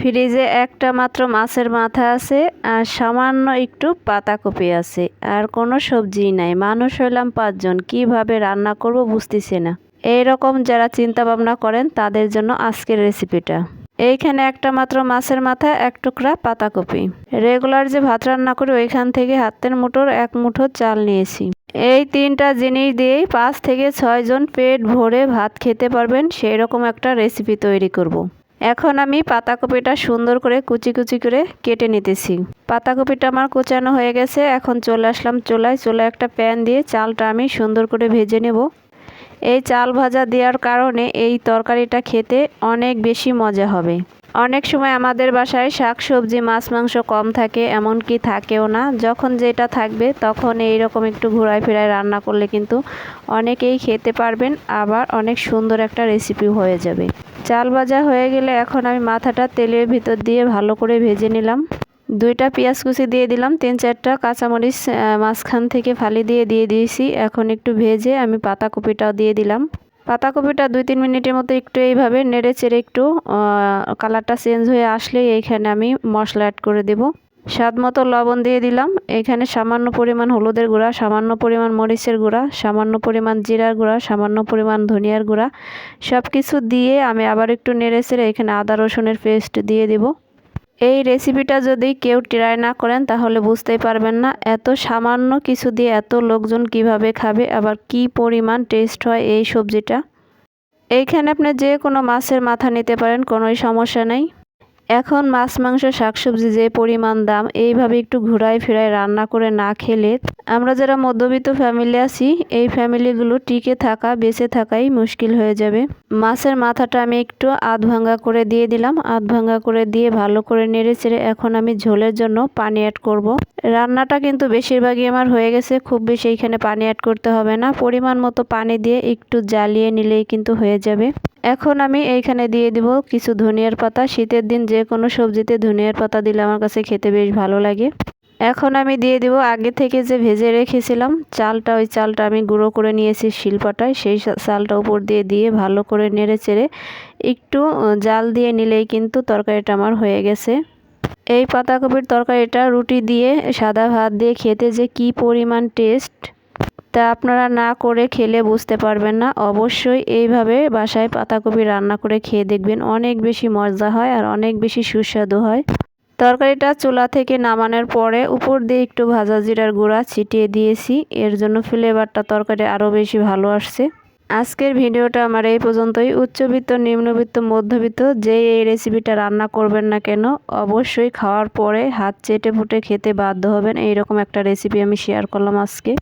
ফ্রিজে একটা মাত্র মাছের মাথা আছে আর সামান্য একটু পাতাকপি আছে। আর কোনো সবজি নাই। মানুষ হইলাম পাঁচজন। কীভাবে রান্না করব বুঝতেছি না। এই রকম যারা চিন্তা ভাবনা করেন, তাদের জন্য আজকের রেসিপিটা। এইখানে একটা মাত্র মাছের মাথা, এক টুকরা পাতাকপি। রেগুলার যে ভাত রান্না করি, ওইখান থেকে হাতের মুঠোর এক মুঠো চাল নিয়েছি। এই তিনটা জিনিস দিয়েই পাঁচ থেকে ছয় জন পেট ভরে ভাত খেতে পারবেন সেই রকম একটা রেসিপি তৈরি করব। এখন আমি পাতাকপিটা সুন্দর করে কুচি কুচি করে কেটে নিতেছি। পাতাকপিটা আমার কুচানো হয়ে গেছে, এখন চলে আসলাম চোলায়। চোলায় একটা প্যান দিয়ে চালটা আমি সুন্দর করে ভেজে নেব। এই চাল ভাজা দেওয়ার কারণে এই তরকারিটা খেতে অনেক বেশি মজা হবে। অনেক সময় আমাদের বাসায় শাক, সবজি, মাছ, মাংস কম থাকে, এমনকি থাকেও না। যখন যেটা থাকবে, তখন এই রকম একটু ঘোরায় ফেরায় রান্না করলে কিন্তু অনেকেই খেতে পারবেন, আবার অনেক সুন্দর একটা রেসিপি হয়ে যাবে। চাল ভাজা হয়ে গেলে এখন আমি মাথাটা তেলের ভিতর দিয়ে ভালো করে ভেজে নিলাম। দুইটা পেঁয়াজ কুচি দিয়ে দিলাম, তিন চারটা কাঁচামরিচ মাঝখান থেকে ফালি দিয়ে দিয়ে দিয়েছি। এখন একটু ভেজে আমি পাতাকপিটাও দিয়ে দিলাম। পাতাকপিটা দুই তিন মিনিটের মতো একটু এইভাবে নেড়ে চেড়ে একটু কালারটা চেঞ্জ হয়ে আসলেই এইখানে আমি মশলা অ্যাড করে দেব। স্বাদ মতো লবণ দিয়ে দিলাম। এখানে সামান্য পরিমাণ হলুদের গুঁড়া, সামান্য পরিমাণ মরিচের গুঁড়া, সামান্য পরিমাণ জিরার গুঁড়া, সামান্য পরিমাণ ধনিয়ার গুঁড়া। সব কিছু দিয়ে আমি আবার একটু নেড়ে চেড়ে এখানে আদা রসুনের পেস্ট দিয়ে দেব। এই রেসিপিটা যদি কেউ ট্রাই না করেন, তাহলে বুঝতেই পারবেন না এত সামান্য কিছু দিয়ে এত লোকজন কীভাবে খাবে, আবার কি পরিমাণ টেস্ট হয় এই সবজিটা। এইখানে আপনি যে কোনো মাছের মাথা নিতে পারেন, কোনোই সমস্যা নেই। এখন মাছ, মাংস, শাকসবজি যে পরিমাণ দাম, এইভাবে একটু ঘুরাই ফিরাই রান্না করে না খেলে আমরা যারা মধ্যবিত্ত ফ্যামিলি আছি, এই ফ্যামিলিগুলো টিকে থাকা, বেঁচে থাকাই মুশকিল হয়ে যাবে। মাছের মাথাটা আমি একটু আধ ভাঙ্গা করে দিয়ে দিলাম। আধ ভাঙ্গা করে দিয়ে ভালো করে নেড়ে চেড়ে এখন আমি ঝোলের জন্য পানি অ্যাড করব। রান্নাটা কিন্তু বেশিরভাগই আমার হয়ে গেছে, খুব বেশি এইখানে পানি অ্যাড করতে হবে না। পরিমাণ মতো পানি দিয়ে একটু জ্বালিয়ে নিলেই কিন্তু হয়ে যাবে। এখন আমি এইখানে দিয়ে দিব কিছু ধনিয়ার পাতা। শীতের দিন যে কোনো সবজিতে ধনিয়ার পাতা দিলে আমার কাছে খেতে বেশ ভালো লাগে। এখন আমি দিয়ে দিব আগে থেকে যে ভেজে রেখেছিলাম, চালটা, ওই চালটা আমি গুঁড়ো করে নিয়েছি শিলপাটায়। সেই চালটা উপর দিয়ে দিয়ে ভালো করে নেড়ে চেড়ে একটু জাল দিয়ে নিলেই কিন্তু তরকারিটা আমার হয়ে গেছে। এই পাতাকপির তরকারিটা রুটি দিয়ে সাদা ভাত দিয়ে খেতে যে কি পরিমাণ টেস্ট! তা আপনারা না করে খেলে বুঝতে পারবেন না। অবশ্যই এইভাবে বাসায় পাতাকপি রান্না করে খেয়ে দেখবেন। অনেক বেশি মজা হয় আর অনেক বেশি সুস্বাদু হয়। তরকারিটা চুলা থেকে নামানোর পরে উপর দিয়ে একটু ভাজা জিরার গুঁড়া ছিটিয়ে দিয়েছি। এর জন্য ফ্লেভারটা তরকারি আরও বেশি ভালো আসছে। আজকের ভিডিওটা আমার এই পর্যন্তই। উচ্চবিত্ত, নিম্নবিত্ত, মধ্যবিত্ত যে এই রেসিপিটা রান্না করবেন না কেন, অবশ্যই খাওয়ার পরে হাত চেটে ফুটে খেতে বাধ্য হবেন। এইরকম একটা রেসিপি আমি শেয়ার করলাম আজকে।